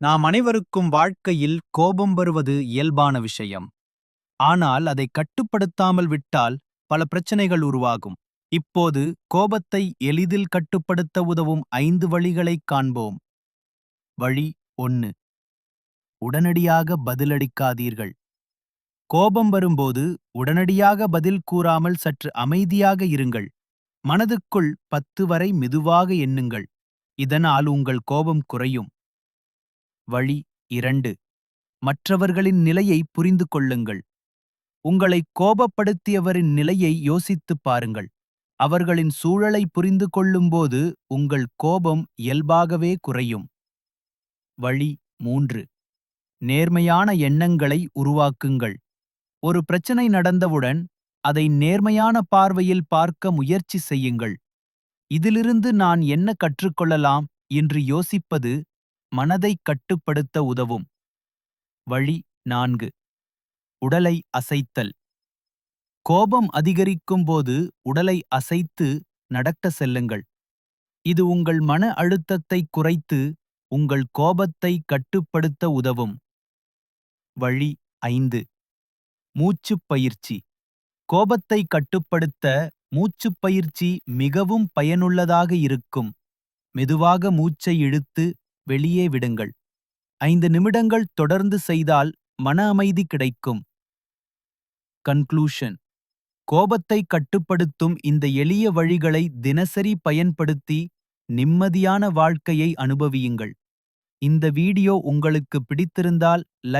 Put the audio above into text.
நாம் அனைவருக்கும் வாழ்க்கையில் கோபம் வருவது இயல்பான விஷயம். ஆனால் அதை கட்டுப்படுத்தாமல் விட்டால் பல பிரச்சனைகள் உருவாகும். இப்போது கோபத்தை எளிதில் கட்டுப்படுத்த உதவும் ஐந்து வழிகளைக் காண்போம். வழி ஒன்று உடனடியாக பதிலளிக்காதீர்கள். கோபம் வரும்போது உடனடியாக பதில் கூறாமல் சற்று அமைதியாக இருங்கள். மனதுக்குள் பத்து வரை மெதுவாக எண்ணுங்கள். இதனால் உங்கள் கோபம் குறையும். வழி இரண்டு. மற்றவர்களின் நிலையை புரிந்து கொள்ளுங்கள். உங்களை கோபப்படுத்தியவரின் நிலையை யோசித்துப் பாருங்கள். அவர்களின் சூழலை புரிந்து கொள்ளும்போது உங்கள் கோபம் இயல்பாகவே குறையும். வழி மூன்று. நேர்மையான எண்ணங்களை உருவாக்குங்கள். ஒரு பிரச்சனை நடந்தவுடன் அதை நேர்மையான பார்வையில் பார்க்க முயற்சி செய்யுங்கள். இதிலிருந்து நான் என்ன கற்றுக்கொள்ளலாம் என்று யோசிப்பது மனதை கட்டுப்படுத்த உதவும். வழி நான்கு. உடலை அசைத்தல். கோபம் அதிகரிக்கும்போது உடலை அசைத்து நடக்க செல்லுங்கள். இது உங்கள் மன அழுத்தத்தை குறைத்து உங்கள் கோபத்தை கட்டுப்படுத்த உதவும். வழி ஐந்து. மூச்சுப் பயிற்சி. கோபத்தை கட்டுப்படுத்த மூச்சுப் பயிற்சி மிகவும் பயனுள்ளதாக இருக்கும். மெதுவாக மூச்சை இழுத்து வெளியே விடுங்கள். ஐந்து நிமிடங்கள் தொடர்ந்து செய்தால் மன அமைதி கிடைக்கும். கன்க்ளூஷன் கோபத்தை கட்டுப்படுத்தும் இந்த எளிய வழிகளை தினசரி பயன்படுத்தி நிம்மதியான வாழ்க்கையை அனுபவியுங்கள். இந்த வீடியோ உங்களுக்கு பிடித்திருந்தால் லைக்